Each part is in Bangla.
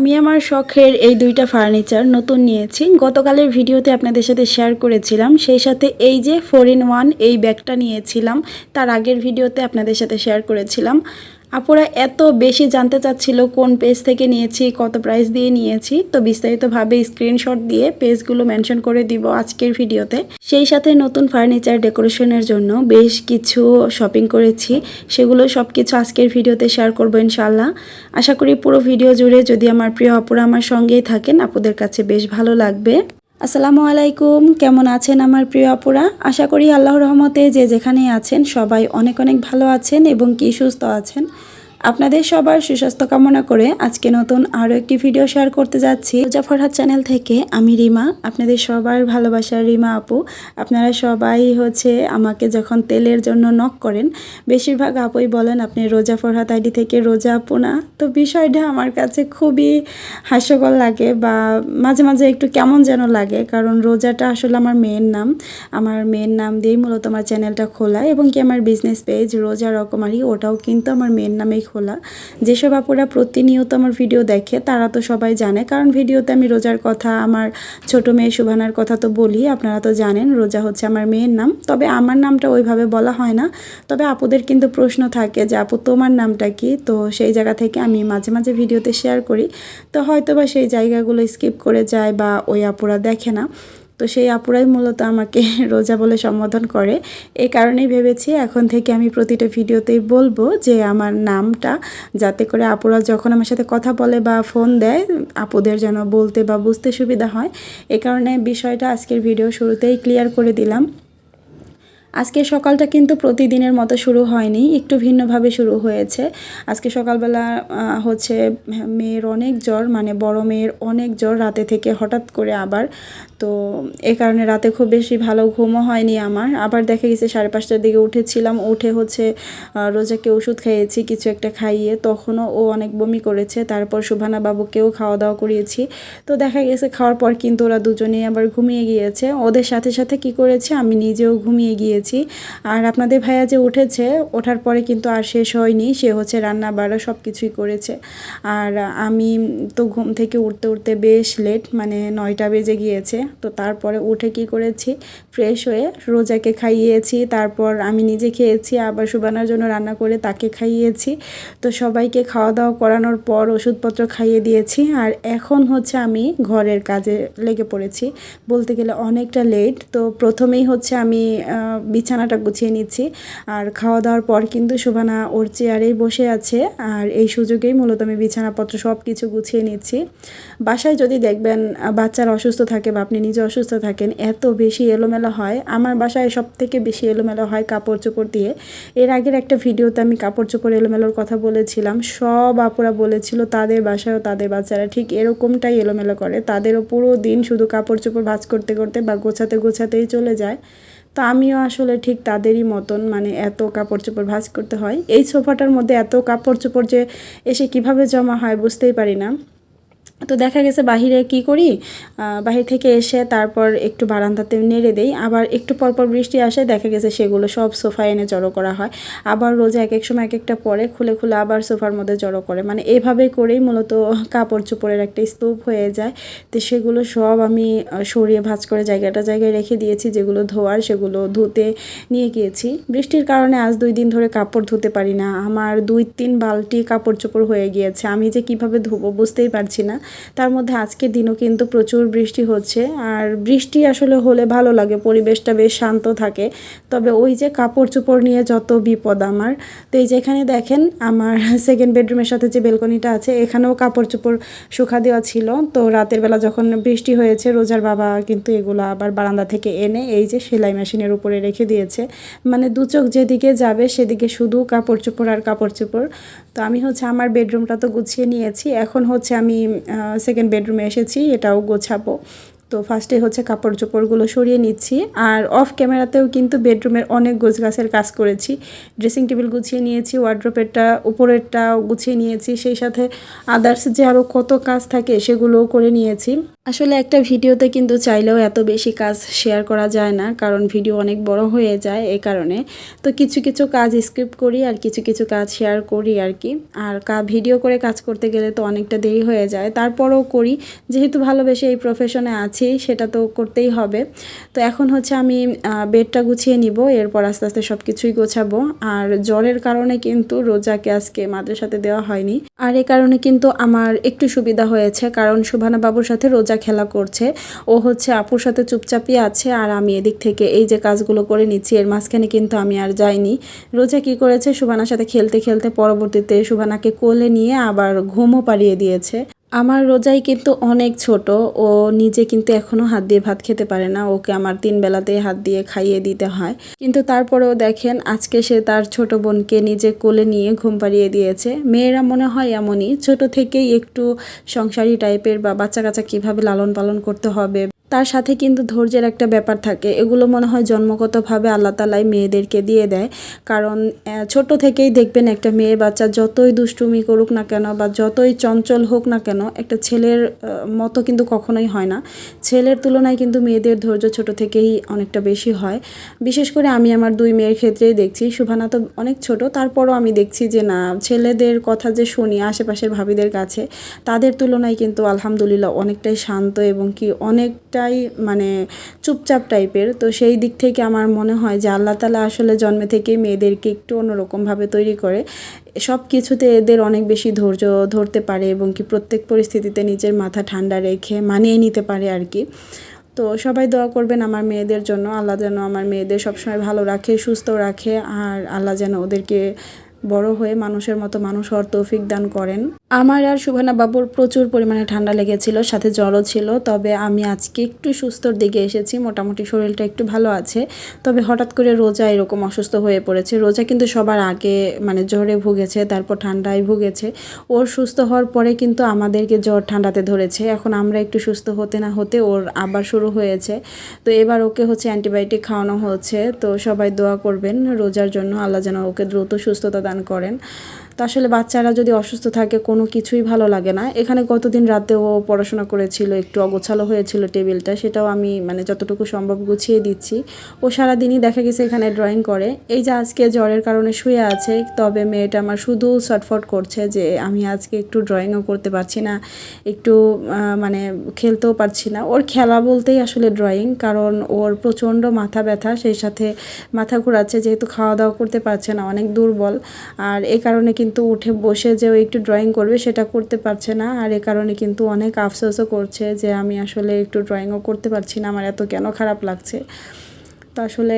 আমি আমার শখের এই দুইটা ফার্নিচার নতুন নিয়েছি। গতকালের ভিডিওতে আপনাদের সাথে শেয়ার করেছিলাম। সেই সাথে এই যে ফোর ইন ওয়ান এই ব্যাগটা নিয়েছিলাম, তার আগের ভিডিওতে আপনাদের সাথে শেয়ার করেছিলাম। আপুরা এত বেশি জানতে চাচ্ছিল কোন পেজ থেকে নিয়েছি, কত প্রাইস দিয়ে নিয়েছি, তো বিস্তারিতভাবে স্ক্রিনশট দিয়ে পেজগুলো মেনশন করে দিব আজকের ভিডিওতে। সেই সাথে নতুন ফার্নিচার ডেকোরেশনের জন্য বেশ কিছু শপিং করেছি, সেগুলো সব কিছু আজকের ভিডিওতে শেয়ার করব ইনশাল্লাহ আশা করি পুরো ভিডিও জুড়ে যদি আমার প্রিয় আপুরা আমার সঙ্গেই থাকেন, আপুদের কাছে বেশ ভালো লাগবে। আসসালামু আলাইকুম। কেমন আছেন আমার প্রিয় আপুরা? আশা করি আল্লাহর রহমতে যে যেখানে আছেন সবাই অনেক অনেক ভালো আছেন এবং কি সুস্থ আছেন? আপনাদের সবার সুস্বাস্থ্য কামনা করে আজকে নতুন আরও একটি ভিডিও শেয়ার করতে যাচ্ছি। জাফরহাট চ্যানেল থেকে আমি রিমা, আপনাদের সবার ভালোবাসার রিমা আপু। আপনারা সবাই হচ্ছে আমাকে যখন তেলের জন্য নক করেন, বেশিরভাগ আপুই বলেন, আপনি রোজা ফরহাত আইডি থেকে রোজা আপু না? তো বিষয়টা আমার কাছে খুবই হাস্যকর লাগে বা মাঝে মাঝে একটু কেমন যেন লাগে, কারণ রোজাটা আসলে আমার মেয়ের নাম। আমার মেয়ের নাম দিয়েই মূলত আমার চ্যানেলটা খোলা এবং কি আমার বিজনেস পেজ রোজা রকমারি, ওটাও কিন্তু আমার মেয়ের নামেই খোলা। যেসব আপুরা প্রতিনিয়ত আমার ভিডিও দেখে, তারা তো সবাই জানে। কারণ ভিডিওতে আমি রোজার কথা, আমার ছোট মেয়ে সুভানার কথা তো বলি, আপনারা তো জানেন, রোজা হচ্ছে আমার মেয়ের নাম। তবে আমার নামটা ওইভাবে বলা হয় না। তবে আপুদের কিন্তু প্রশ্ন থাকে যে, আপু, তোমার নামটা কি? তো সেই জায়গা থেকে আমি মাঝে মাঝে ভিডিওতে শেয়ার করি। তো হয়তো বা সেই জায়গাগুলো স্কিপ করে যায় বা ওই আপুরা দেখে না। তো সেই আপুরাই মূলত আমাকে রোজা বলে সম্বোধন করে। এই কারণেই ভেবেছি এখন থেকে আমি প্রতিটা ভিডিওতেই বলব যে আমার নামটা, যাতে করে আপুরা যখন আমার সাথে কথা বলে বা ফোন দেয়, আপুদের যেন বলতে বা বুঝতে সুবিধা হয়। এ কারণে বিষয়টা আজকের ভিডিও শুরুতেই ক্লিয়ার করে দিলাম। আজকে সকালটা কিন্তু প্রতিদিনের মতো শুরু হয়নি, একটু ভিন্নভাবে শুরু হয়েছে। আজকে সকালবেলা হচ্ছে মেয়ের অনেক জ্বর মানে বড় মেয়ের অনেক জ্বর রাতে থেকে হঠাৎ করে আবার। তো এ কারণে রাতে খুব বেশি ভালো ঘুমও হয়নি আমার। আবার দেখা গেছে সাড়ে পাঁচটার দিকে উঠেছিলাম, উঠে হচ্ছে রোজাকে ওষুধ খাইয়েছি কিছু একটা খাইয়ে, তখনও ও অনেক বমি করেছে। তারপর সুভানা বাবুকেও খাওয়া দাওয়া করিয়েছি। তো দেখা গেছে খাওয়ার পর কিন্তু ওরা দুজনেই আবার ঘুমিয়ে গিয়েছে। ওদের সাথে সাথে কি করেছে, আমি নিজেও ঘুমিয়ে গিয়েছি। আর আপনাদের ভাইয়া যে উঠেছে, ওঠার পরে কিন্তু আর শেষ হয়নি, সে হচ্ছে রান্না বাড়া সব কিছুই করেছে। আর আমি তো ঘুম থেকে উঠতে উঠতে বেশ লেট মানে নয়টা বেজে গিয়েছে। তো তারপরে উঠে কি করেছি ফ্রেশ হয়ে রোজাকে খাইয়েছি, তারপর আমি নিজে খেয়েছি, আবার সুবানার জন্য রান্না করে তাকে খাইয়েছি। তো সবাইকে খাওয়া দাওয়া করানোর পর ওষুধপত্র খাইয়ে দিয়েছি। আর এখন হচ্ছে আমি ঘরের কাজে লেগে পড়েছি। বলতে গেলে অনেকটা লেট তো প্রথমেই হচ্ছে আমি বিছানাটা গুছিয়ে নিচ্ছি। আর খাওয়া দাওয়ার পর কিন্তু শোভানা ওর চেয়ারেই বসে আছে। আর এই সুযোগেই মূলত আমি বিছানাপত্র সব কিছু গুছিয়ে নিচ্ছি। বাসায় যদি দেখবেন বাচ্চারা অসুস্থ থাকে বা আপনি নিজে অসুস্থ থাকেন, এত বেশি এলোমেলো হয়। আমার বাসায় সব থেকে বেশি এলোমেলো হয় কাপড় চোপড় দিয়ে। এর আগের একটা ভিডিওতে আমি কাপড় চোপড় এলোমেলোর কথা বলেছিলাম। সব আপুরা বলেছিল, তাদের বাসায়ও তাদের বাচ্চারা ঠিক এরকমটাই এলোমেলো করে। তাদেরও পুরো দিন শুধু কাপড় চোপড় ভাজ করতে করতে বা গোছাতে, গোছাতেই চলে যায়। তো আমিও আসলে ঠিক তাদেরই মতন মানে এত কাপড় চোপড় ভাজ করতে হয়। এই সোফাটার মধ্যে এত কাপড় চোপড় যে এসে কীভাবে জমা হয় বুঝতেই পারি না। তো দেখা গেছে বাহিরে কি করি? বাহির থেকে এসে তারপর একটু বারান্দাতে নেড়ে দেই। আবার একটু পরপর বৃষ্টি আসে, দেখা গেছে সেগুলো সব সোফা এনে জড়ো করা হয়। আবার রোজা এক এক সময় এক একটা পরে খুলে খুলে আবার সোফার মধ্যে জড়ো করে। মানে এভাবে করেই মূলত কাপড় চোপড়ের একটা স্তূপ হয়ে যায়। তো সেগুলো সব আমি সরিয়ে ভাজ করে জায়গাটা জায়গায় রেখে দিয়েছি। যেগুলো ধোয়ার সেগুলো ধুতে নিয়ে গিয়েছি। বৃষ্টির কারণে আজ দুই দিন ধরে কাপড় ধুতে পারি না। আমার দুই তিন বালতি কাপড় চোপড় হয়ে গিয়েছে। আমি যে কীভাবে ধুবো বুঝতেই পারছি না। তার মধ্যে আজকের দিনও কিন্তু প্রচুর বৃষ্টি হচ্ছে। আর বৃষ্টি আসলে হলে ভালো লাগে, পরিবেশটা বেশ শান্ত থাকে। তবে ওই যে কাপড় চোপড় নিয়ে যত বিপদ আমার, তো এই যে এখানে দেখেন আমার সেকেন্ড বেডরুমের সাথে যে বেলকনিটা আছে, এখানেও কাপড় চোপড় শুকা দেওয়া ছিল। তো রাতের বেলা যখন বৃষ্টি হয়েছে, রোজার বাবা কিন্তু এগুলো আবার বারান্দা থেকে এনে এই যে সেলাই মেশিনের উপরে রেখে দিয়েছে। মানে দু চোখ যেদিকে যাবে সেদিকে শুধু কাপড় চোপড় আর কাপড় চোপড় তো আমি হচ্ছে আমার বেডরুমটা তো গুছিয়ে নিয়েছি। এখন হচ্ছে আমি সেকেন্ড বেডরুমে এসেছি, এটাও গোছাবো। তো ফার্স্টে হচ্ছে কাপড় চোপড়গুলো সরিয়ে নিচ্ছি। আর অফ ক্যামেরাতেও কিন্তু বেডরুমের অনেক গোছ গাছের কাজ করেছি। ড্রেসিং টেবিল গুছিয়ে নিয়েছি ওয়ার্ড্রোপেরটা উপরেরটাও গুছিয়ে নিয়েছি। সেই সাথে আদার্স যে আরও কত কাজ থাকে সেগুলোও করে নিয়েছি। আসলে একটা ভিডিওতে কিন্তু চাইলেও এত বেশি কাজ শেয়ার করা যায় না, কারণ ভিডিও অনেক বড় হয়ে যায় এই কারণে। তো কিছু কিছু কাজ স্ক্রিপ্ট করি আর কিছু কিছু কাজ শেয়ার করি আর কি। আর ভিডিও করে কাজ করতে গেলে তো অনেকটা দেরি হয়ে যায়। তারপরেও করি, যেহেতু ভালোবেসে এই প্রফেশনে আছি, সেটা তো করতেই হবে। তো এখন হচ্ছে আমি বেডটা গুছিয়ে নিব, এরপর আস্তে আস্তে সব কিছুই গোছাবো। আর জ্বরের কারণে কিন্তু রোজাকে আজকে মাদ্রাসাতে দেওয়া হয়নি। আর এ কারণে কিন্তু আমার একটু সুবিধা হয়েছে, কারণ সুভানা বাবুর সাথে রোজা খেলা করছে। ও হচ্ছে আপুর সাথে চুপচাপই আছে আর আমি এদিক থেকে এই যে কাজগুলো করে নিচ্ছি, এর মাঝখানে কিন্তু আমি আর যাইনি। রোজা কি করেছে? সুবানার সাথে খেলতে খেলতে পরবর্তীতে সুবানাকে কোলে নিয়ে আবার ঘুমও পাড়িয়ে দিয়েছে। আমার রোজাই কিন্তু অনেক ছোট। ও নিজে কিন্তু এখনও হাত দিয়ে ভাত খেতে পারে না। ওকে আমার তিন বেলাতে হাত দিয়ে খাইয়ে দিতে হয়। কিন্তু তারপরেও দেখেন, আজকে সে তার ছোট বোনকে নিজে কোলে নিয়ে ঘুম পাড়িয়ে দিয়েছে। মেয়েরা মনে হয় এমনই। ছোট থেকেই একটু সংসারী টাইপের বা বাচ্চা কাচ্চা কীভাবে লালন পালন করতে হবে তার সাথে কিন্তু ধৈর্যের একটা ব্যাপার থাকে। এগুলো মনে হয় জন্মগতভাবে আল্লাহ তালাই মেয়েদেরকে দিয়ে দেয়। কারণ ছোট থেকেই দেখবেন একটা মেয়ে বাচ্চা যতই দুষ্টুমি করুক না কেন বা যতই চঞ্চল হোক না কেন, একটা ছেলের মতো কিন্তু কখনোই হয় না। ছেলের তুলনায় কিন্তু মেয়েদের ধৈর্য ছোট থেকেই অনেকটা বেশি হয়। বিশেষ করে আমি আমার দুই মেয়ের ক্ষেত্রেই দেখছি। শুভানা তো অনেক ছোট, তারপরও আমি দেখছি যে না, ছেলেদের কথা যে শুনি আশেপাশের ভাবিদের কাছে, তাদের তুলনায় কিন্তু আলহামদুলিল্লাহ অনেকটাই শান্ত এবং কি অনেকটাই মানে চুপচাপ টাইপের। তো সেই দিক থেকে আমার মনে হয় যে আল্লাহ তালা আসলে জন্মে থেকেই মেয়েদেরকে একটু অন্যরকমভাবে তৈরি করে। সব কিছুতে এদের অনেক বেশি ধৈর্য ধরতে পারে এবং কি প্রত্যেক পরিস্থিতিতে নিজের মাথা ঠান্ডা রেখে মানিয়ে নিতে পারে আর কি। তো সবাই দোয়া করবেন আমার মেয়েদের জন্য, আল্লাহ যেন আমার মেয়েদের সবসময় ভালো রাখে, সুস্থ রাখে, আর আল্লাহ যেন ওদেরকে বড় হয়ে মানুষের মতো মানুষ হওয়ার তৌফিক দান করেন। আমার আর সুভানা বাবুর প্রচুর পরিমাণে ঠান্ডা লেগেছিল, সাথে জ্বরও ছিল, তবে আমি আজকে একটু সুস্থর দিকে এসেছি, মোটামুটি শরীরটা একটু ভালো আছে, তবে হঠাৎ করে রোজা এরকম অসুস্থ হয়ে পড়েছে। রোজা কিন্তু সবার আগে মানে জ্বরে ভুগেছে, তারপর ঠান্ডায় ভুগেছে। ওর সুস্থ হওয়ার পরে কিন্তু আমাদেরকে জ্বর ঠান্ডাতে ধরেছে। এখন আমরা একটু সুস্থ হতে না হতে ওর আবার শুরু হয়েছে। তো এবার ওকে হচ্ছে অ্যান্টিবায়োটিক খাওয়ানো হচ্ছে, তো সবাই দোয়া করবেন রোজার জন্য। আল্লাহ যেন ওকে দ্রুত সুস্থতা দান করেন। তো আসলে বাচ্চারা যদি অসুস্থ থাকে, কোনো কিছুই ভালো লাগে না। এখানে গতদিন রাতে ও পড়াশোনা করেছিল, একটু অগোছালো হয়েছিল টেবিলটা, সেটাও আমি মানে যতটুকু সম্ভব গুছিয়ে দিচ্ছি। ও সারাদিনই দেখা গেছে এখানে ড্রয়িং করে। এই যে আজকে জ্বরের কারণে শুয়ে আছে, তবে মেয়েটা আমার শুধু ছটফট করছে যে আমি আজকে একটু ড্রয়িংও করতে পারছি না, একটু মানে খেলতেও পারছি না। ওর খেলা বলতেই আসলে ড্রয়িং কারণ ওর প্রচণ্ড মাথা ব্যথা, সেই সাথে মাথা ঘোরাচ্ছে, যেহেতু খাওয়া দাওয়া করতে পারছে না, অনেক দুর্বল। আর এই কারণে কিন্তু উঠে বসে যে ও একটু ড্রয়িং করবে সেটা করতে পারছে না। আর এ কারণে কিন্তু অনেক আফসোসও করছে যে আমি আসলে একটু ড্রয়িংও করতে পারছি না। আমার এত কেন খারাপ লাগছে? তো আসলে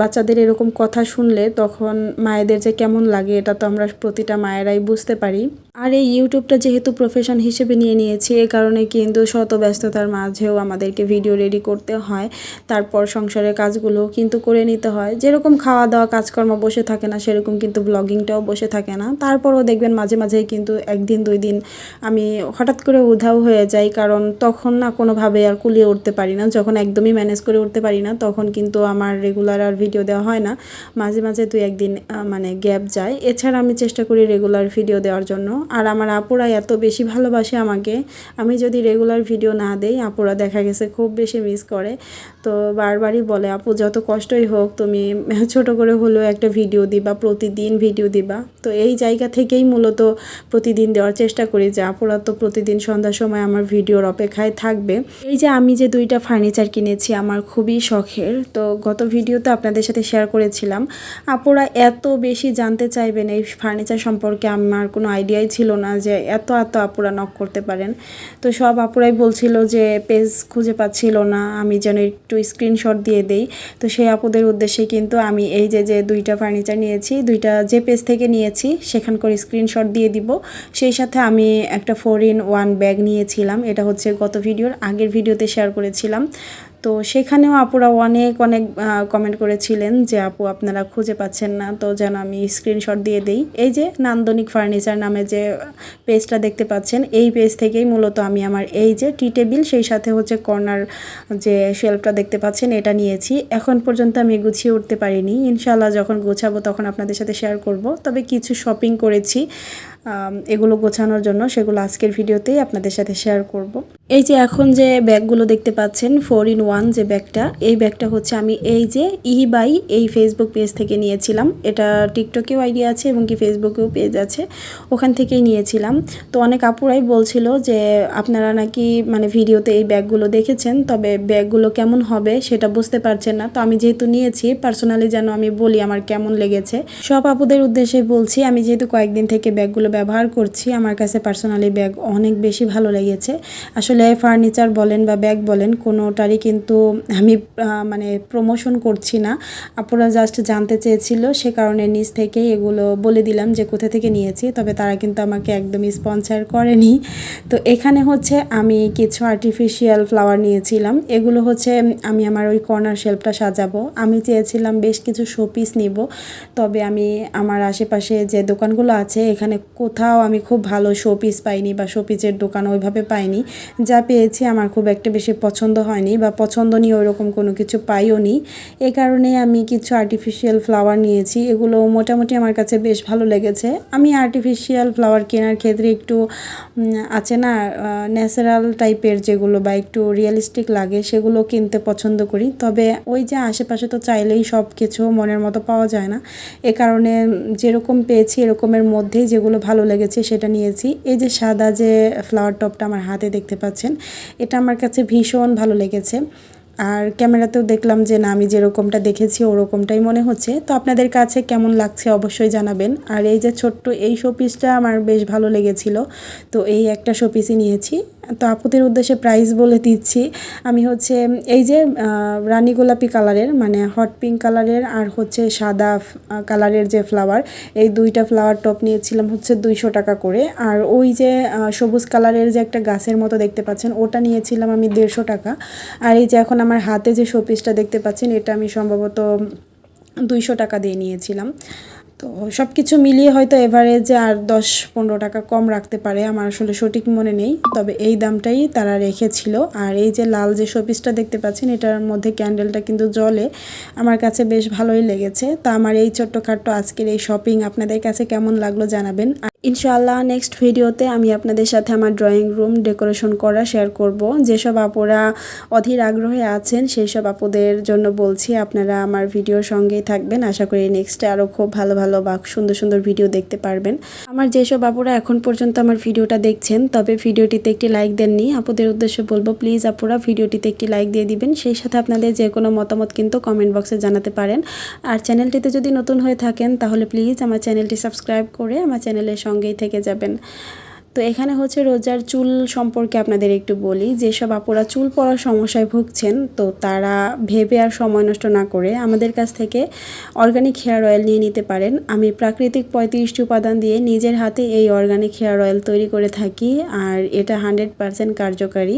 বাচ্চাদের এরকম কথা শুনলে তখন মায়েদের যে কেমন লাগে, এটা তো আমরা প্রতিটা মায়েরাই বুঝতে পারি। আর এই ইউটিউবটা যেহেতু প্রফেশন হিসেবে নিয়ে নিয়েছি, এ কারণে কিন্তু শত ব্যস্ততার মাঝেও আমাদেরকে ভিডিও রেডি করতে হয়। তারপর সংসারের কাজগুলো কিন্তু করে নিতে হয়। যেরকম খাওয়া দাওয়া কাজকর্ম বসে থাকে না, সেরকম কিন্তু ব্লগিংটাও বসে থাকে না। তারপরও দেখবেন মাঝে মাঝে কিন্তু একদিন, দুই দিন আমি হঠাৎ করে উধাও হয়ে যাই, কারণ তখন না কোনোভাবে আর কুলিয়ে উঠতে পারি না। যখন একদমই ম্যানেজ করে উঠতে পারি না, তখন কিন্তু আমার রেগুলার আর ভিডিও দেওয়া হয় না। মাঝে মাঝে দুই একদিন মানে গ্যাপ যায়। এছাড়া আমি চেষ্টা করি রেগুলার ভিডিও দেওয়ার জন্য। আর আমার আপুরা এত বেশি ভালোবাসে আমাকে। আমি যদি রেগুলার ভিডিও না দেই, আপুরা দেখা গেছে খুব বেশি মিস করে। তো বারবারই বলে, আপু, যত কষ্টই হোক, তুমি ছোট করে হলেও একটা ভিডিও দিবা, প্রতিদিন ভিডিও দিবা। তো এই জায়গা থেকেই মূলত প্রতিদিন দেওয়ার চেষ্টা করি যে, আপুরা তো প্রতিদিন সন্ধ্যার সময় আমার ভিডিওর অপেক্ষায় থাকবে। এই যে আমি যে দুইটা ফার্নিচার কিনেছি, আমার খুবই শখের। তো গত ভিডিওতে আপনাদের সাথে শেয়ার করেছিলাম। আপুরা এত বেশি জানতে চাইবেন এই ফার্নিচার সম্পর্কে, আমার কোনো আইডিয়াই ছিল না যে এত এত আপুরা নক করতে পারেন। তো সব আপুরাই বলছিল যে পেজ খুঁজে পাচ্ছিল না, আমি যেন একটু স্ক্রিনশট দিয়ে দেই। তো সেই আপুদের উদ্দেশ্যে কিন্তু আমি এই যে যে দুইটা ফার্নিচার নিয়েছি, দুইটা যে পেজ থেকে নিয়েছি সেখানকার স্ক্রিনশট দিয়ে দিব। সেই সাথে আমি একটা ফোর ইন ওয়ান ব্যাগ নিয়েছিলাম। এটা হচ্ছে গত ভিডিওর আগের ভিডিওতে শেয়ার করেছিলাম। তো সেখানেও আপুরা অনেক অনেক কমেন্ট করেছিলেন যে, আপু, আপনারা খুঁজে পাচ্ছেন না, তো যেন আমি স্ক্রিনশট দিয়ে দিই। এই যে নান্দনিক ফার্নিচার নামে যে পেজটা দেখতে পাচ্ছেন, এই পেজ থেকেই মূলত আমি আমার এই যে টি টেবিল সেই সাথে হচ্ছে কর্নার যে শেলফটা দেখতে পাচ্ছেন, এটা নিয়েছি। এখন পর্যন্ত আমি গুছিয়ে উঠতে পারিনি। ইনশাল্লাহ যখন গোছাবো তখন আপনাদের সাথে শেয়ার করব। তবে কিছু শপিং করেছি। এগুলো গোছানোর জন্য সেগুলো আজকের ভিডিওতেই আপনাদের সাথে শেয়ার করব। এই যে এখন যে ব্যাগগুলো দেখতে পাচ্ছেন ফোর ইন ওয়ান যে ব্যাগটা, এই ব্যাগটা হচ্ছে আমি এই যে ই বাই এই ফেসবুক পেজ থেকে নিয়েছিলাম। এটা টিকটকেও আইডিয়া আছে এবং কি ফেসবুকেও পেজ আছে, ওখান থেকেই নিয়েছিলাম। তো অনেক আপুরাই বলছিল যে, আপনারা নাকি মানে ভিডিওতে এই ব্যাগগুলো দেখেছেন, তবে ব্যাগগুলো কেমন হবে সেটা বুঝতে পারছেন না। তো আমি যেহেতু নিয়েছি পার্সোনালি যেন আমি বলি আমার কেমন লেগেছে। সব আপুদের উদ্দেশ্যে বলছি, আমি যেহেতু কয়েকদিন থেকে ব্যাগগুলো ব্যবহার করছি, আমার কাছে পার্সোনালি ব্যাগ অনেক বেশি ভালো লেগেছে। আসলে ফার্নিচার বলেন বা ব্যাগ বলেন, কোনোটারই কিন্তু আমি মানে প্রমোশন করছি না। আপুরা জাস্ট জানতে চেয়েছিল, সে কারণে নিজ থেকেই এগুলো বলে দিলাম যে কোথা থেকে নিয়েছি, তবে তারা কিন্তু আমাকে একদমই স্পন্সার করেনি। তো এখানে হচ্ছে আমি কিছু আর্টিফিশিয়াল ফ্লাওয়ার নিয়েছিলাম, এগুলো হচ্ছে আমি আমার ওই কর্নার শেলফটা সাজাবো। আমি চেয়েছিলাম বেশ কিছু শোপিস নিব, তবে আমি আমার আশেপাশে যে দোকানগুলো আছে, এখানে কোথাও আমি খুব ভালো শোপিস পাইনি বা শোপিসের দোকান ওইভাবে পাইনি। যা পেয়েছি আমার খুব একটা বেশি পছন্দ হয়নি বা পছন্দ পছন্দনীয় ওরকম কোনো কিছু পাইও নি। এ কারণে আমি কিছু আর্টিফিশিয়াল ফ্লাওয়ার নিয়েছি এগুলো মোটামুটি আমার কাছে বেশ ভালো লেগেছে। আমি আর্টিফিশিয়াল ফ্লাওয়ার কেনার ক্ষেত্রে একটু আছে না ন্যাচারাল টাইপের যেগুলো বা একটু রিয়েলিস্টিক লাগে, সেগুলো কিনতে পছন্দ করি। তবে ওই যে আশেপাশে তো চাইলেই সব কিছু মনের মতো পাওয়া যায় না। এ কারণে যেরকম পেয়েছি এরকমের মধ্যেই যেগুলো ভালো লেগেছে, সেটা নিয়েছি। এই যে সাদা যে ফ্লাওয়ার টপটা আমার হাতে দেখতে পাচ্ছেন, এটা আমার কাছে ভীষণ ভালো লেগেছে। আর ক্যামেরাতেও দেখলাম যে না, আমি যেরকমটা দেখেছি ওরকমটাই মনে হচ্ছে। তো আপনাদের কাছে কেমন লাগছে অবশ্যই জানাবেন। আর এই যে ছোট্ট এই শোপিসটা আমার বেশ ভালো লেগেছিল। তো এই একটা শোপিসই নিয়েছি। তো আপুদের উদ্দেশ্যে প্রাইস বলে দিচ্ছি। আমি হচ্ছে, এই যে রানী গোলাপি কালারের মানে হট পিঙ্ক কালারের আর হচ্ছে সাদা কালারের যে ফ্লাওয়ার এই দুইটা ফ্লাওয়ার টপ নিয়েছিলাম হচ্ছে দুইশো টাকা করে। আর ওই যে সবুজ কালারের যে একটা গাছের মতো দেখতে পাচ্ছেন, ওটা নিয়েছিলাম আমি দেড়শো টাকা। আর এই যে এখন আমার হাতে যে শোপিসটা দেখতে পাচ্ছেন, এটা আমি সম্ভবত দুইশো টাকা দিয়ে নিয়েছিলাম। তো সব কিছু মিলিয়ে হয়তো এভারেজে আর দশ পনেরো টাকা কম রাখতে পারে, আমার আসলে সঠিক মনে নেই। তবে এই দামটাই তারা রেখেছিল। আর এই যে লাল যে শোপিসটা দেখতে পাচ্ছেন, এটার মধ্যে ক্যান্ডেলটা কিন্তু জলে আমার কাছে বেশ ভালোই লেগেছে। তা আমার এই ছোট্টখাট্ট আজকের এই শপিং আপনাদের কাছে কেমন লাগল জানাবেন। ইনশাআল্লাহ নেক্সট ভিডিওতে আমি আপনাদের সাথে আমার ড্রয়িং রুম ডেকোরেশন করা শেয়ার করব। যেসব আপুরা অধীর আগ্রহে আছেন সেই সব আপুদের জন্য বলছি আপনারা আমার ভিডিওর সঙ্গেই থাকবেন। আশা করি নেক্সটে আরও খুব ভালো ভালো বা সুন্দর সুন্দর ভিডিও দেখতে পারবেন। আমার যেসব আপুরা এখন পর্যন্ত আমার ভিডিওটা দেখছেন, তবে ভিডিওটিতে একটি লাইক দেননি। আপুদের উদ্দেশ্যে বলব প্লিজ আপুরা ভিডিওটিতে একটি লাইক দিয়ে দিবেন। সেই সাথে আপনাদের যে কোনো মতামত কিন্তু কমেন্ট বক্সে জানাতে পারেন। আর চ্যানেলটিতে যদি নতুন হয়ে থাকেন, তাহলে প্লিজ আমার চ্যানেলটি সাবস্ক্রাইব করে আমার চ্যানেলের সঙ্গেই থেকে যাবেন। তো এখানে হচ্ছে রোজার চুল সম্পর্কে আপনাদের একটু বলি। যেসব আপুরা চুল পড়ার সমস্যায় ভুগছেন, তো তারা ভেবে আর সময় নষ্ট না করে আমাদের কাছ থেকে অর্গানিক হেয়ার অয়েল নিয়ে নিতে পারেন। আমি প্রাকৃতিক পঁয়ত্রিশটি উপাদান দিয়ে নিজের হাতে এই অর্গানিক হেয়ার অয়েল তৈরি করে থাকি আর এটা হান্ড্রেড পারসেন্ট কার্যকারী।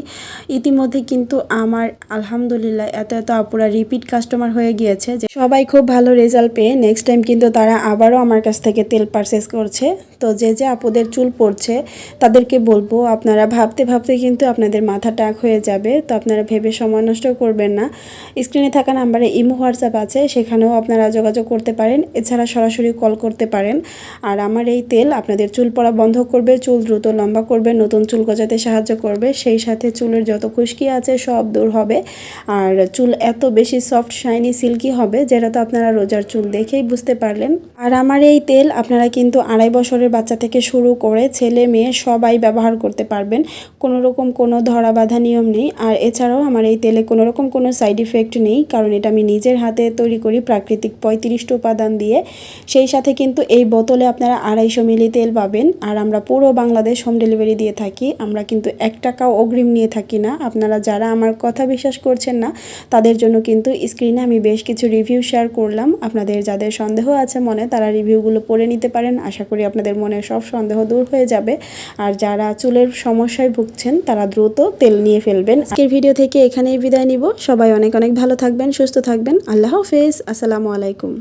ইতিমধ্যে কিন্তু আমার আলহামদুলিল্লাহ এত এত আপুরা রিপিট কাস্টমার হয়ে গিয়েছে যে সবাই খুব ভালো রেজাল্ট পেয়ে নেক্সট টাইম কিন্তু তারা আবারও আমার কাছ থেকে তেল পারচেস করছে। তো যে যে আপুদের চুল পড়ছে তাদেরকে বলব, আপনারা ভাবতে ভাবতে কিন্তু আপনাদের মাথা টাক হয়ে যাবে। তো আপনারা ভেবে সময় নষ্ট করবেন না। স্ক্রিনে থাকা নাম্বারে ইমো, হোয়াটসঅ্যাপ আছে, সেখানেও আপনারা যোগাযোগ করতে পারেন। এছাড়া সরাসরি কল করতে পারেন। আর আমার এই তেল আপনাদের চুল পড়া বন্ধ করবে, চুল দ্রুত লম্বা করবে, নতুন চুল গজাতে সাহায্য করবে। সেই সাথে চুলের যত খুশকি আছে সব দূর হবে। আর চুল এত বেশি সফট, শাইনি, সিল্কি হবে, যেটা তো আপনারা রোজার চুল দেখেই বুঝতে পারলেন। আর আমার এই তেল আপনারা কিন্তু আড়াই বছরের বাচ্চা থেকে শুরু করে ছেলে, মেয়ে সবাই ব্যবহার করতে পারবেন। কোনো রকম কোনো ধরা বাঁধা নিয়ম নেই। আর এছাড়াও আমার এই তেলে কোনো রকম কোনো সাইড ইফেক্ট নেই, কারণ এটা আমি নিজের হাতে তৈরি করি প্রাকৃতিক পঁয়ত্রিশটা উপাদান দিয়ে। সেই সাথে কিন্তু এই বোতলে আপনারা আড়াইশো মিলি তেল পাবেন। আর আমরা পুরো বাংলাদেশ হোম ডেলিভারি দিয়ে থাকি। আমরা কিন্তু এক টাকাও অগ্রিম নিয়ে থাকি না। আপনারা যারা আমার কথা বিশ্বাস করছেন না, তাদের জন্য কিন্তু স্ক্রিনে আমি বেশ কিছু রিভিউ শেয়ার করলাম। আপনাদের যাদের সন্দেহ আছে মনে, তারা রিভিউগুলো পড়ে নিতে পারেন। আশা করি আপনাদের মনে সব সন্দেহ দূর হয়ে যাবে। আর যারা চুলের সমস্যায় ভুগছেন, তারা দ্রুত তেল নিয়ে ফেলবেন। আজকের ভিডিও থেকে এখানেই বিদায় নিব। সবাই অনেক অনেক ভালো থাকবেন, সুস্থ থাকবেন। আল্লাহ হাফেজ। আসসালামু আলাইকুম।